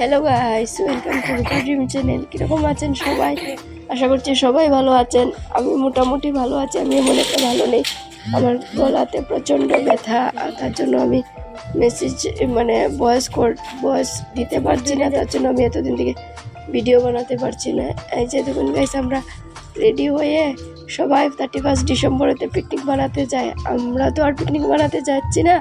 Hello guys welcome to Rupa dream channel কীরকম আছেন সবাই? আশা করছি সবাই ভালো আছেন। আমি মোটামুটি ভালো আছি, আমি এমন একটা ভালো নেই। আমার গলাতে প্রচণ্ড ব্যথা, আর তার জন্য আমি মেসেজ মানে ভয়েস কোড ভয়েস দিতে পারছি না। তার জন্য আমি এতদিন থেকে ভিডিও বানাতে পারছি না। এই যে দেখুন গাইস আমরা রেডি হয়ে সবাই থার্টি ফার্স্ট ডিসেম্বরেতে পিকনিক বানাতে যাই। আমরা তো আর পিকনিক বানাতে যাচ্ছি না।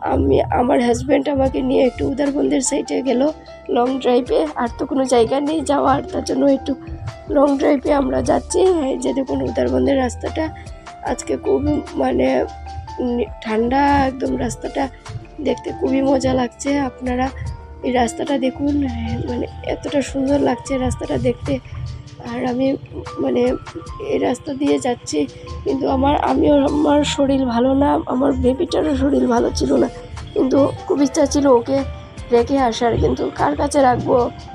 আমি, আমার হাজব্যান্ড আমাকে নিয়ে একটু উদারবন্দের সাইডে গেল লং ড্রাইভে আর তো কোনো জায়গা নেই যাওয়ার, তার জন্য একটু লং ড্রাইভে আমরা যাচ্ছি। যে দেখুন উদারবন্দের রাস্তাটা, আজকে খুব মানে ঠান্ডা একদম রাস্তাটা। দেখতে খুবই মজা লাগছে আপনারা। এই রাস্তাটা দেখুন মানে এতটা সুন্দর লাগছে রাস্তাটা দেখতে। আর আমি মানে এই রাস্তা দিয়ে যাচ্ছি, কিন্তু আমার আমিও আমার শরীর ভালো না, আমার বেবিটারও শরীর ভালো ছিল না। কিন্তু খুব ইচ্ছা ছিল ওকে রেখে আসার, কিন্তু কার কাছে রাখব?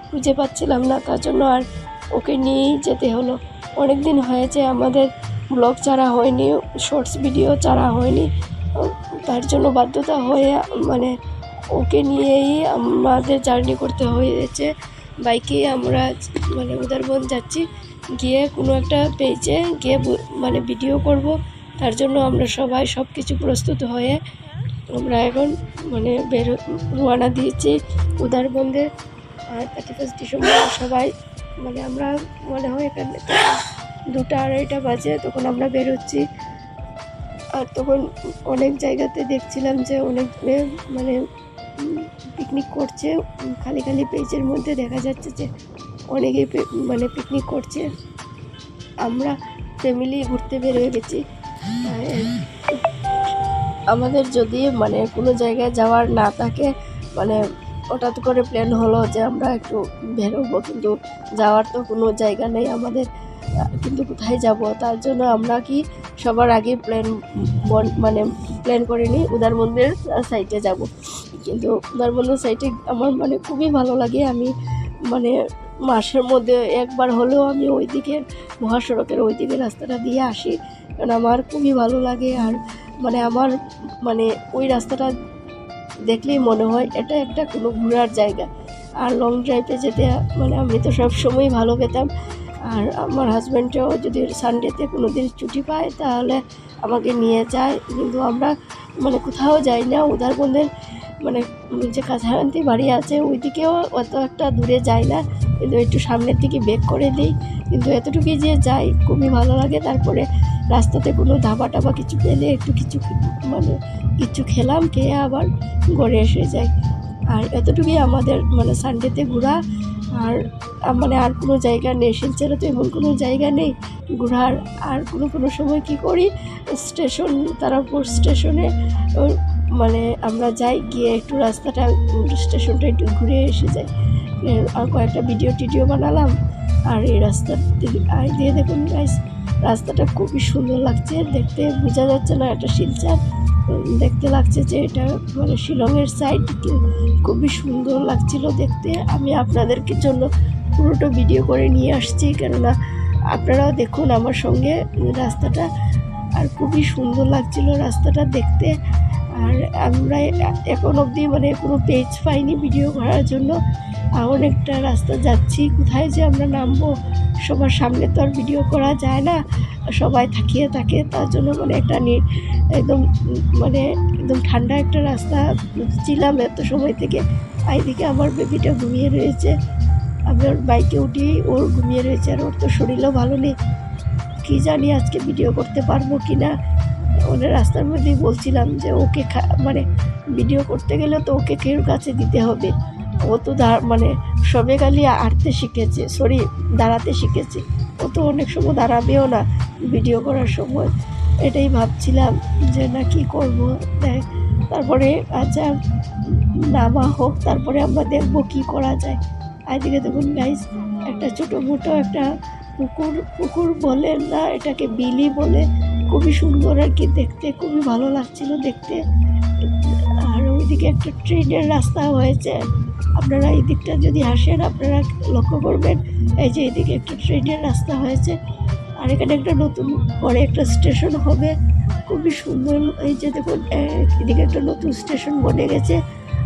খুঁজে পাচ্ছিলাম না, তার জন্য আর ওকে নিয়েই যেতে হলো। অনেক দিন হয়েছে, আমাদের ব্লগ ছাড়া হয়নি শর্টস ভিডিও ছাড়া হয়নি। তার জন্য বাধ্যতা হয়ে মানে ওকে নিয়েই আমাদের জার্নি করতে হয়েছে। বাইকে আমরা মানে উদারবন যাচ্ছি। গিয়ে কোনো একটা পেজে গিয়ে মানে ভিডিও করব। তার জন্য আমরা সবাই সব কিছু প্রস্তুত হয়ে আমরা এখন মানে বের রোয়ানা দিয়েছি উদারবন্দে আর থার্টি ফার্স্ট ডিসেম্বর সবাই মানে আমরা মনে হয় এখানে দুটা আড়াইটা বাজে তখন আমরা বেরোচ্ছি। আর তখন অনেক জায়গাতে দেখছিলাম যে অনেক মানে পিকনিক করছে। খালি খালি পেজের মধ্যে দেখা যাচ্ছে যে অনেকে পি- মানে পিকনিক করছে। আমরা ফ্যামিলি ঘুরতে বের হয়ে গেছি। আমাদের যদি মানে কোনো জায়গায় যাওয়ার না থাকে মানে হঠাৎ করে প্ল্যান হলো যে আমরা একটু বেরোবো, কিন্তু যাওয়ার তো কোনো জায়গা নেই আমাদের কিন্তু কোথায় যাব? তার জন্য আমরা কি সবার আগে প্ল্যান মানে প্ল্যান করে নিই উদারবন্দের সাইডে যাব। কিন্তু উদারবন্দের সাইটে আমার মানে খুবই ভালো লাগে। আমি মানে মাসের মধ্যে একবার হলেও আমি ওই দিকের মহাসড়কের ওই দিকের রাস্তাটা দিয়ে আসি। কারণ আমার খুবই ভালো লাগে আর মানে আমার মানে ওই রাস্তাটা দেখলেই মনে হয় এটা একটা কোনো ঘোরার জায়গা। আর লং ড্রাইভে যেতে মানে আমি তো সব সময় ভালো পেতাম। আর আমার হাজব্যান্ডও যদি সানডেতে কোনো দিন ছুটি পায় তাহলে আমাকে নিয়ে যায়। কিন্তু আমরা মানে কোথাও যাই না। উদারবন্দের মানে যে কাছাকাছি বাড়ি আছে, ওইদিকেও অত একটা দূরে যাই না। কিন্তু একটু সামনের দিকে বেক করে দিই। কিন্তু এতটুকুই যে যাই, খুবই ভালো লাগে। তারপরে রাস্তাতে কোনো ধাবা টাবা কিছু পেলে একটু কিছু মানে কিছু খেলাম, খেয়ে আবার ঘরে এসে যাই। আর এতটুকুই আমাদের মানে সানডেতে ঘোরা। আর মানে আর কোনো জায়গা নেই। শিলচরে তো এমন কোনো জায়গা নেই। ঘোরার আর কোনো কোনো সময় কি করি? স্টেশন তারাপুর স্টেশনে মানে আমরা যাই গিয়ে একটু রাস্তাটা স্টেশনটা একটু ঘুরে এসে যাই। আর কয়েকটা ভিডিও টিডিও বানালাম। আর এই রাস্তার দিকে আই দিয়ে দেখুন গাইস রাস্তাটা খুবই সুন্দর লাগছে। দেখতে বোঝা যাচ্ছে না এটা শিলচর। দেখতে লাগছে যে এটা মানে শিলংয়ের সাইড খুবই সুন্দর লাগছিল দেখতে। আমি আপনাদেরকে জন্য পুরোটা ভিডিও করে নিয়ে আসছি। কেননা আপনারাও দেখুন আমার সঙ্গে রাস্তাটা। আর খুবই সুন্দর লাগছিল রাস্তাটা দেখতে। আর আমরা এখন অবধি মানে কোনো পেজ পাইনি ভিডিও করার জন্য। অনেকটা রাস্তা যাচ্ছি। কোথায় যে আমরা নামবো, সবার সামনে তো আর ভিডিও করা যায় না। সবাই থাকিয়ে থাকে, তার জন্য মানে একটা একদম মানে একদম ঠান্ডা একটা রাস্তা ছিলাম এত সময় থেকে। এইদিকে আমার বেবিটা ঘুমিয়ে রয়েছে। আমি ওর বাইকে উঠি, ওর ঘুমিয়ে রয়েছে আর ওর তো শরীরও ভালো নেই। কী জানি আজকে ভিডিও করতে পারব কি না ওদের রাস্তার মধ্যেই বলছিলাম যে ওকে মানে ভিডিও করতে গেলে তো ওকে কেউ কাছে দিতে হবে। ও তো মানে সবে খালি হাঁটতে শিখেছে সরি দাঁড়াতে শিখেছে। ও তো অনেক সময় দাঁড়াবেও না ভিডিও করার সময়। এটাই ভাবছিলাম যে না কি করব, দেখ। তারপরে আচ্ছা নামা হোক, তারপরে আমরা দেখব কী করা যায়। এদিকে দেখুন গাইস একটা ছোটো মোটো একটা পুকুর পুকুর বলে না, এটাকে বিলি বলে। খুবই সুন্দর আর কি, দেখতে খুবই ভালো লাগছিল দেখতে। আর ওইদিকে একটা ট্রেনের রাস্তা হয়েছে। আপনারা এই দিকটা যদি আসেন, আপনারা লক্ষ্য করবেন, এই যে এদিকে একটা ট্রেনের রাস্তা হয়েছে। আর এখানে একটা নতুন, পরে একটা স্টেশন হবে। খুবই সুন্দর, এই যে দেখুন এদিকে একটা নতুন স্টেশন বনে গেছে।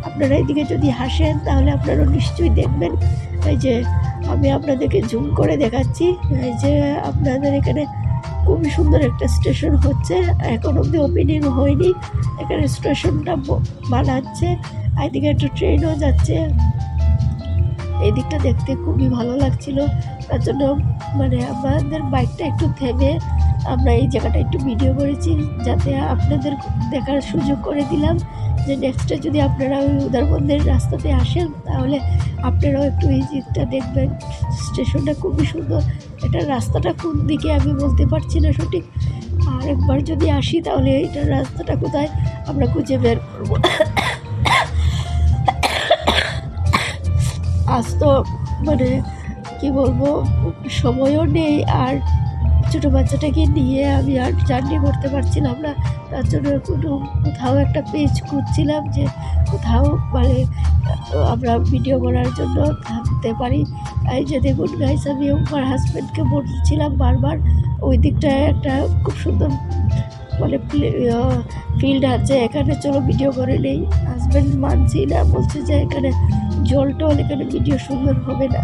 আপনারা এদিকে যদি হাসেন তাহলে আপনারা নিশ্চয়ই দেখবেন। এই যে আমি আপনাদেরকে জুম করে দেখাচ্ছি। এই যে আপনাদের এখানে খুবই সুন্দর একটা স্টেশন হচ্ছে। এখন অব্দি ওপেনিং হয়নি। এখানে স্টেশনটা বানাচ্ছে। এদিকে একটা ট্রেনও যাচ্ছে। এই দিকটা দেখতে খুবই ভালো লাগছিল। তার জন্য মানে আমাদের বাইকটা একটু থেমে আমরা এই জায়গাটা একটু ভিডিও করেছি। যাতে আপনাদের দেখার সুযোগ করে দিলাম যে নেক্সটে যদি আপনারা ওই উদারবন্দের রাস্তাতে আসেন, তাহলে আপনারাও একটু এই দিকটা দেখবেন। স্টেশনটা খুবই সুন্দর। এটা রাস্তাটা কোন দিকে আমি বলতে পারছি না সঠিক। আর একবার যদি আসি তাহলে এটার রাস্তাটা কোথায়? আমরা খুঁজে বের করব। আজ তো মানে কী বলব, সময়ও নেই আর ছোটো বাচ্চাটাকে নিয়ে আমি আর জার্নি করতে পারছিলাম না। তার জন্য কোনো কোথাও একটা পেজ খুঁজছিলাম যে কোথাও মানে আমরা ভিডিও করার জন্য থাকতে পারি। এই যে দেখুন গাইস আমি আমার হাজব্যান্ডকে বলছিলাম বারবার, ওই দিকটায় একটা খুব সুন্দর মানে ফিল্ড আছে, এখানে চলো ভিডিও করে নেই। হাজব্যান্ড মানছি না, বলছে যে এখানে জল টল, এখানে ভিডিও সুন্দর হবে না।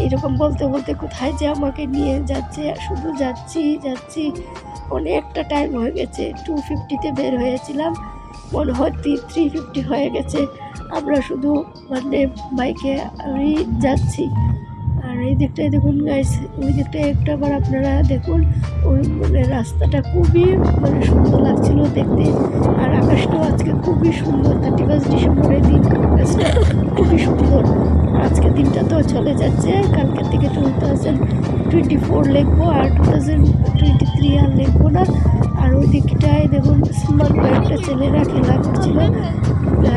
এইরকম বলতে বলতে কোথায় যে আমাকে নিয়ে যাচ্ছে, শুধু যাচ্ছি যাচ্ছি। অনেকটা টাইম হয়ে গেছে। টু ফিফটিতে বের হয়েছিলাম। মনে হয় থ্রি ফিফটি হয়ে গেছে। আমরা শুধু মানে বাইকে যাচ্ছি। এই দিকটায় দেখুন গাইস ওই দিকটায় একটা আবার আপনারা দেখুন, ওই মানে রাস্তাটা খুবই মানে সুন্দর লাগছিল দেখতে, আর আকাশটাও আজকে খুবই সুন্দর থার্টি ফার্স্ট ডিসেম্বরের দিন, আকাশটা খুবই সুন্দর। আজকে দিনটা তো চলে যাচ্ছে, কালকের থেকে টু থাউজেন্ড টোয়েন্টি ফোর লিখব, আর টু থাউজেন্ড টোয়েন্টি থ্রি আর লিখব না। আর ওই দিকটায় দেখুন, সুন্দর কয়েকটা ছেলেরা খেলা করছিল।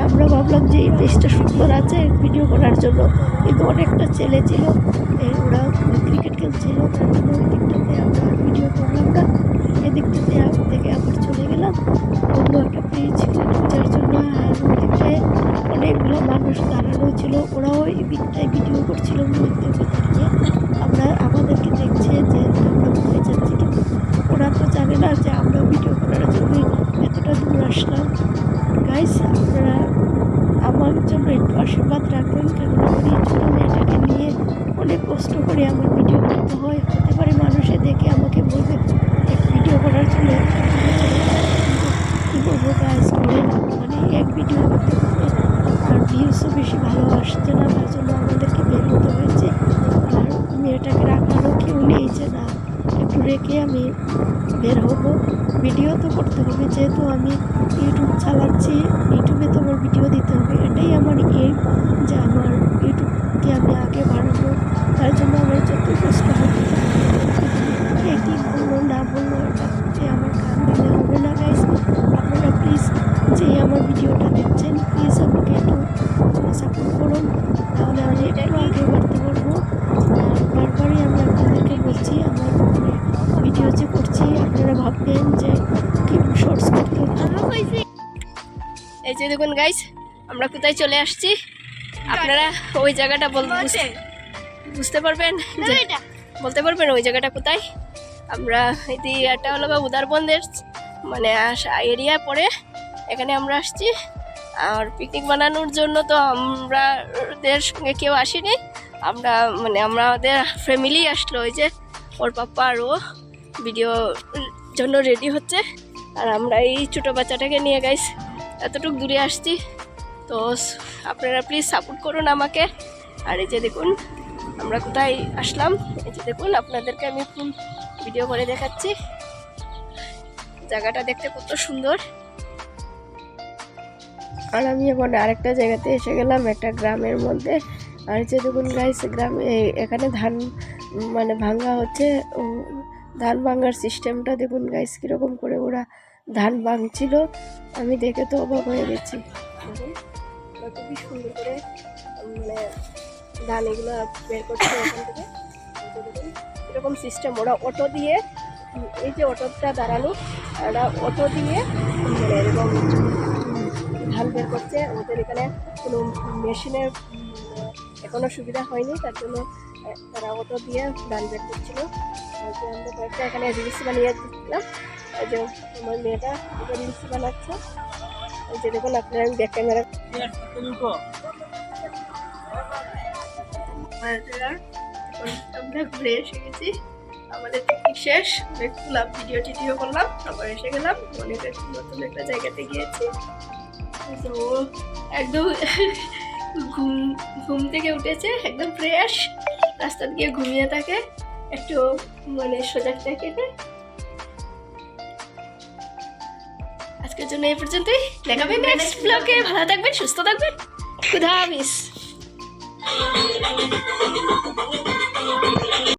আমরা ভাবলাম যে এই দেশটা সুন্দর আছে ভিডিও করার জন্য। কিন্তু অনেকটা ছেলে ছিল ওরা ক্রিকেট খেলছিল, তার জন্য ওই দিকটাতে আমরা ভিডিও করলাম না। এদিকটাতে থেকে আবার চলে গেলাম। অন্য একটা পেজ খোঁজার জন্য আর দিকটায় অনেকগুলো মানুষ দাঁড়ানো ছিল। ওরাও এই দিকটায় ভিডিও করছিল মন্দির একটু আশীর্বাদ রাখবেন কারণ আমার এই ছোটো নিয়ে অনেক কষ্ট করে আমার ভিডিও করতে হয়, হতে পারে মানুষে দেখে আমাকে বলবে ভিডিও করার জন্য কী বলব করে মানে এক ভিডিও করতে করতে আর ভিউসও বেশি ভালো আসছে না, তার জন্য আমাদেরকে বের হতে হয়েছে। আর মেয়েটাকে রাখারও কেউ নেই যে, না, একটু রেখে আমি বের হব। ভিডিও তো করতে হবে, যেহেতু আমি যে দেখুন গাইস আমরা কোথায় চলে আসছি? আপনারা ওই জায়গাটা বল বুঝতে- বুঝতে পারবেন বলতে পারবেন ওই জায়গাটা কোথায়? আমরা এটি এটা হলো গা উদারবন্দের মানে এরিয়া পরে এখানে আমরা আসছি। আর পিকনিক বানানোর জন্য তো আমরা ওদের সঙ্গে কেউ আসেনি। আমরা মানে আমাদের ফ্যামিলি আসলো ওই যে ওর পাপ্পা আর ও। ভিডিও জন্য রেডি হচ্ছে। আর আমরা এই ছোটো বাচ্চাটাকে নিয়ে গাইস এতটুকু দূরে আসছি। তো আপনারা প্লিজ সাপোর্ট করুন আমাকে। আর এই যে দেখুন, আমরা কোথায় আসলাম? এই যে দেখুন, আপনাদেরকে আমি ফুল ভিডিও করে দেখাচ্ছি। জায়গাটা দেখতে কত সুন্দর। আর আমি এখন আরেকটা জায়গাতে এসে গেলাম, একটা গ্রামের মধ্যে। আর যে দেখুন গাইস গ্রামে এখানে ধান মানে ভাঙ্গা হচ্ছে। ধান ভাঙ্গার সিস্টেমটা দেখুন গাইস কীরকম করে ওরা ধান ভাঙছিল, আমি দেখে তো অবাক হয়ে গেছি। খুবই সুন্দর করে মানে ধান এগুলো বের করছে ওখান থেকে এরকম সিস্টেম ওরা অটো দিয়ে, এই যে অটোটা দাঁড়ানো, ওরা অটো দিয়ে মানে এরকম ধান বের করছে। ওদের এখানে কোনো মেশিনের এখনও সুবিধা হয়নি, তার জন্য তারা অটো দিয়ে ধান বের করছিল। আমরা কয়েকটা এখানে রিলস বানিয়ে দিচ্ছিলাম এই যে আমার মেয়েটা রিলস বানাচ্ছে। এই যে দেখুন, আপনারা আমি ব্যাক ক্যামেরা আমরা ঘুরে এসে গেছি আমাদের পিকনিক শেষ। দেখলাম ভিডিও টিডিও করলাম, তারপর এসে গেলাম। অনেক নতুন একটা জায়গাতে গিয়েছি। তো একদম ঘুম ঘুম থেকে উঠেছে, একদম ফ্রেশ রাস্তা দিয়ে ঘুমিয়ে থাকে, একটু মানে সজাগ থাকে। আজকের জন্য এই পর্যন্তই। দেখাবেন নেক্সট ব্লগে ভালো থাকবেন সুস্থ থাকবেন। খুদা হাফিজ।